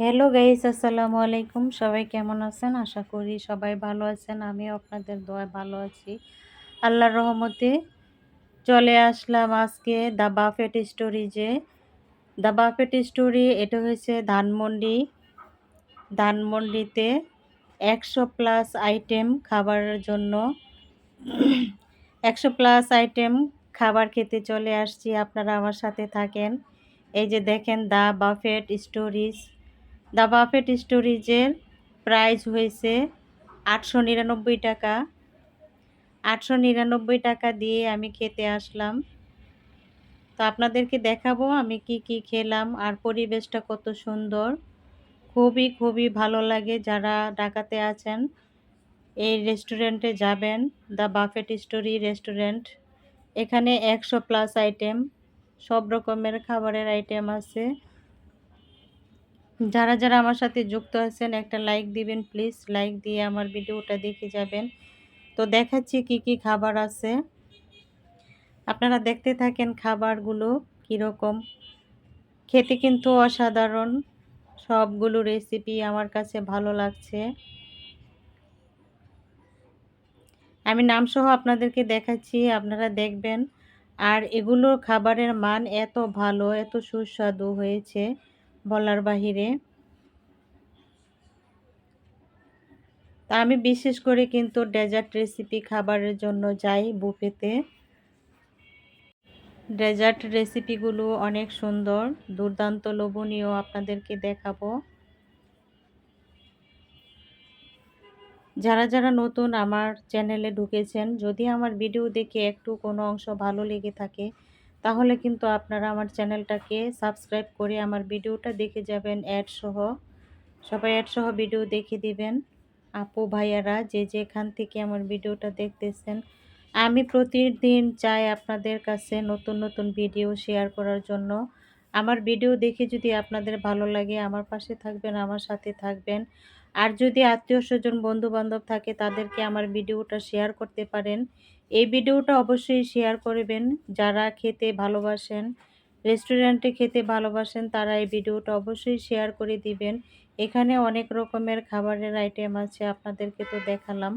Hello guys আসসালামু আলাইকুম। সবাই কেমন আছেন? আশা করি সবাই ভালো আছেন। আমিও আপনাদের দোয়া ভালো আছি। আল্লাহর রহমতে চলে আসলাম আজকে দ্য বাফেট স্টোরিজে দ্য বাফেট স্টোরি এটা হয়েছে ধানমন্ডি। ধানমন্ডিতে একশো প্লাস আইটেম খাবারের জন্য। একশো প্লাস আইটেম খাবার খেতে চলে আসছি। আপনারা আমার সাথে থাকেন। এই যে দেখেন the buffet stories the buffet স্টোরিজের price হয়েছে আটশো নিরানব্বই টাকা। আটশো নিরানব্বই টাকা দিয়ে আমি খেতে আসলাম। তো আপনাদেরকে দেখাবো আমি কি কি খেলাম আর পরিবেশটা কত সুন্দর। খুবই খুবই ভালো লাগে যারা ঢাকাতে আছেন। এই রেস্টুরেন্টে যাবেন, দ্য বাফেট স্টোরি রেস্টুরেন্ট। এখানে একশো প্লাস আইটেম, সব রকমের খাবারের আইটেম আছে। যারা যারা আমার সাথে যুক্ত আছেন, একটা লাইক দিবেন প্লিজ লাইক দিয়ে আমার ভিডিওটা দেখে যাবেন। তো দেখাচ্ছি কি কি খাবার আছে। আপনারা দেখতে থাকেন খাবারগুলো কীরকম। খেতে কিন্তু অসাধারণ। সবগুলো রেসিপি আমার কাছে ভালো লাগছে। আমি নামসহ আপনাদেরকে দেখাচ্ছি, আপনারা দেখবেন। আর এগুলোর খাবারের মান এত ভালো, এত সুস্বাদু হয়েছে। বলার বাহিরে। তা আমি বিশেষ করে কিন্তু ডেজার্ট রেসিপি খাবারের জন্য যাই বুফেতে। ডেজার্ট রেসিপিগুলো অনেক সুন্দর, দুর্দান্ত লোভনীয় আপনাদেরকে দেখাবো। যারা যারা নতুন আমার চ্যানেলে ঢুকেছেন, যদি আমার ভিডিও দেখে একটু কোনো অংশ ভালো লেগে থাকে তাহলে কিন্তু আপনারা আমার চ্যানেলটাকে সাবস্ক্রাইব করে আমার ভিডিওটা দেখে যাবেন অ্যাডসহ সবাই অ্যাডসহ ভিডিও দেখে দিবেন। আপু, ভাইয়ারা যে যেখান থেকে আমার ভিডিওটা দেখতেছেন, আমি প্রতিদিন চাই আপনাদের কাছে নতুন নতুন ভিডিও শেয়ার করার জন্য। আমার ভিডিও দেখে যদি আপনাদের ভালো লাগে, আমার পাশে থাকবেন, আমার সাথে থাকবেন। আর যদি আত্মীয় স্বজন বন্ধু বান্ধব থাকে, তাদেরকে আমার ভিডিওটা শেয়ার করতে পারেন। এই ভিডিওটা অবশ্যই শেয়ার করবেন। যারা খেতে ভালোবাসেন রেস্টুরেন্টে খেতে ভালোবাসেন, তারা এই ভিডিওটা অবশ্যই শেয়ার করে দিবেন। এখানে অনেক রকমের খাবারের আইটেম আছে, আপনাদেরকে তো দেখালাম।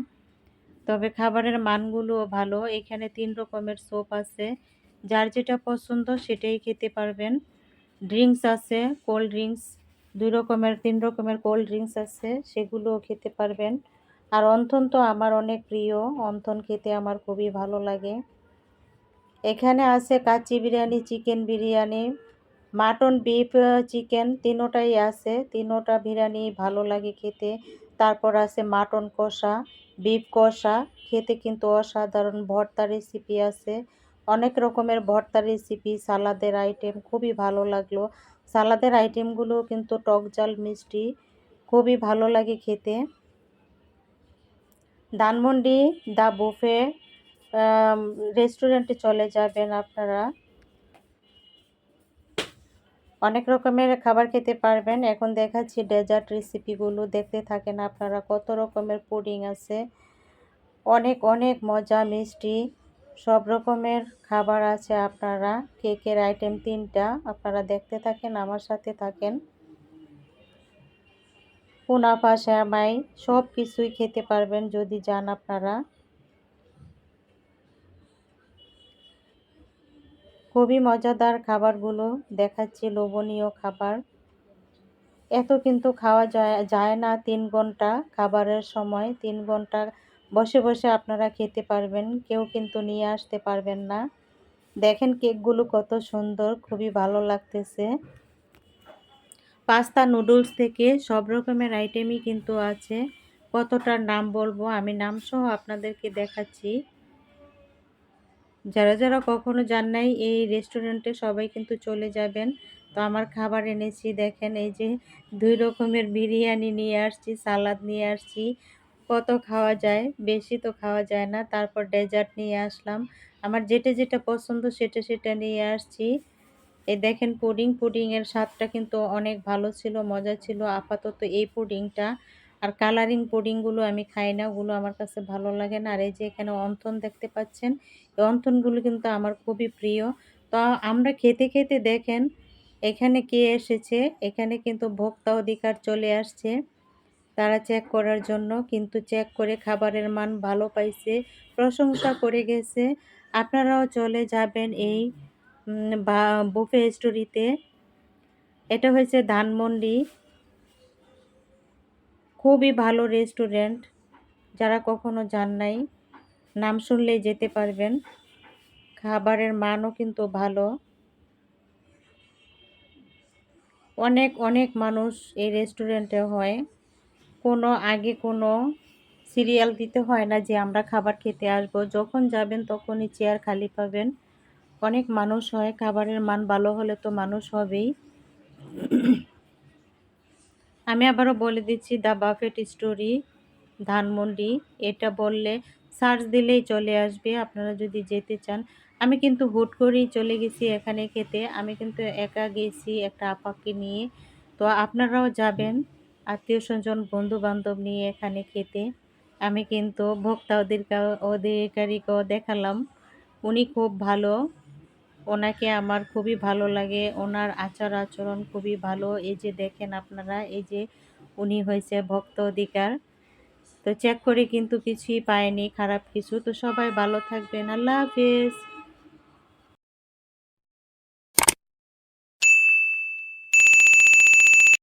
তবে খাবারের মানগুলোও ভালো। এখানে তিন রকমের সোপ আছে। যার যেটা পছন্দ, সেটাই খেতে পারবেন। ড্রিঙ্কস আছে কোল্ড ড্রিঙ্কস দুই রকমের, তিন রকমের কোল্ড ড্রিঙ্কস আছে, সেগুলোও খেতে পারবেন। আর অন্থন তো আমার অনেক প্রিয়, অন্থন খেতে আমার খুবই ভালো লাগে। এখানে আছে kacchi biryani, chicken biryani, mutton beef chicken তিনোটাই আছে, তিনোটা বিরিয়ানি ভালো লাগে খেতে। তারপর আছে মাটন কষা বিফ কষা, খেতে কিন্তু অসাধারণ, ভর্তা রেসিপি আছে। অনেক রকমের ভর্তা রেসিপি সালাদের আইটেম খুবই ভালো লাগল। সালাদের আইটেমগুলো কিন্তু টক জাল মিষ্টি, খুবই ভালো লাগে খেতে। ধানমন্ডি, দা বুফে রেস্টুরেন্টে চলে যাবেন আপনারা। অনেক রকমের খাবার খেতে পারবেন। এখন দেখাচ্ছি ডেজার্ট রেসিপিগুলো দেখতে থাকেন আপনারা কত রকমের পুডিং আছে। অনেক অনেক মজা, মিষ্টি। সব রকমের খাবার আছে আপনারা। কেকের আইটেম তিনটা আপনারা দেখতে থাকেন, আমার সাথে থাকেন। পুনাফা শ্যামাই সব কিছুই খেতে পারবেন যদি যান আপনারা। খুবই মজাদার খাবারগুলো দেখাচ্ছি, লোভনীয় খাবার। এত কিন্তু খাওয়া যায় যায় না তিন ঘণ্টা খাবারের সময়। তিন ঘণ্টা বসে বসে আপনারা খেতে পারবেন, কেউ কিন্তু নিয়ে আসতে পারবেন না। দেখেন কেকগুলো কত সুন্দর, খুবই ভালো লাগতেছে। পাস্তা, নুডলস থেকে সব রকমের আইটেমই কিন্তু আছে। কতটার নাম বলব, আমি নাম সহ আপনাদেরকে দেখাচ্ছি। যারা যারা কখনো যান নাই, এই রেস্টুরেন্টে সবাই কিন্তু চলে যাবেন। তো আমার খাবার এনেছি, দেখেন এই যে দুই রকমের বিরিয়ানি নিয়ে আসছি, সালাদ নিয়ে আসছি। কত খাওয়া যায়, বেশি তো খাওয়া যায় না। তারপর ডেজার্ট নিয়ে আসলাম। আমার যেটা যেটা পছন্দ সেটা সেটা নিয়ে আসছি। এই দেখেন পুডিং পুডিংয়ের স্বাদটা কিন্তু অনেক ভালো ছিল, মজা ছিল। আপাতত এই পুডিংটা। আর কালারিং পুডিংগুলো আমি খাই না, ওগুলো আমার কাছে ভালো লাগে না। আর এই যে এখানে অন্থন দেখতে পাচ্ছেন, এই অন্থনগুলো কিন্তু আমার খুবই প্রিয়। তো আমরা খেতে খেতে দেখেন, এখানে কে এসেছে? এখানে কিন্তু ভোক্তা অধিকার চলে আসছে। তারা চেক করার জন্য কিন্তু চেক করে খাবারের মান ভালো পাইছে, প্রশংসা করে গেছে। আপনারাও চলে যাবেন এই বুফে স্টোরিতে এটা হয়েছে ধানমন্ডি। খুবই ভালো রেস্টুরেন্ট যারা কখনো যান নাই, নাম শুনলেই যেতে পারবেন। খাবারের মানও কিন্তু ভালো। অনেক অনেক মানুষ এই রেস্টুরেন্টে হয়। কোনো, আগে কোনো সিরিয়াল দিতে হয় না যে আমরা খাবার খেতে আসব। যখন যাবেন তখনই চেয়ার খালি পাবেন। অনেক মানুষ হয়, খাবারের মান ভালো হলে তো মানুষ হবেই। আমি আবারও বলে দিচ্ছি, দ্য বাফেট স্টোরি, ধানমন্ডি, এটা বললে সার্চ দিলেই চলে আসবে, আপনারা যদি যেতে চান। আমি কিন্তু হুট করেই চলে গেছি এখানে খেতে। আমি কিন্তু একা গেছি একটা আপাকে নিয়ে। তো আপনারাও যাবেন। আত্মীয় স্বজন বন্ধু বান্ধব নিয়ে এখানে খেতে। আমি কিন্তু ভোক্তা অধিকার অধিকারীকেও দেখালাম। উনি খুব ভালো। ওনাকে আমার খুবই ভালো লাগে। ওনার আচার আচরণ খুবই ভালো। এই যে দেখেন আপনারা, এই যে উনি হয়েছে ভক্ত অধিকার। তো চেক করে কিন্তু কিছুই পায়নি, খারাপ কিছু। তো সবাই ভালো থাকবেন। আল্লাহ হাফিজ।